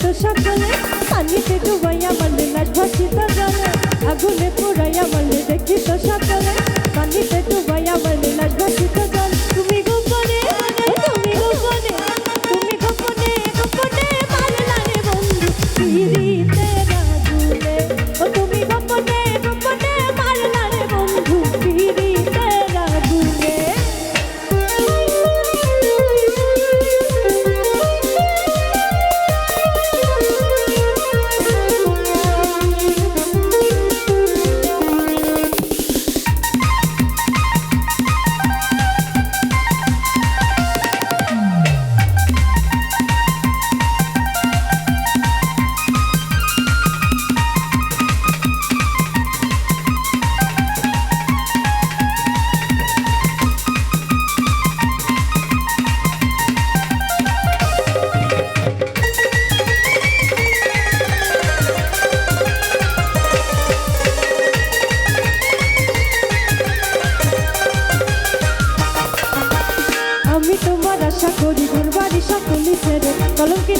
তো সকলে পানিতে ডুবাইয়া আমি তোমার আশা করি ঘর সকলি ছেড়ে কলমকে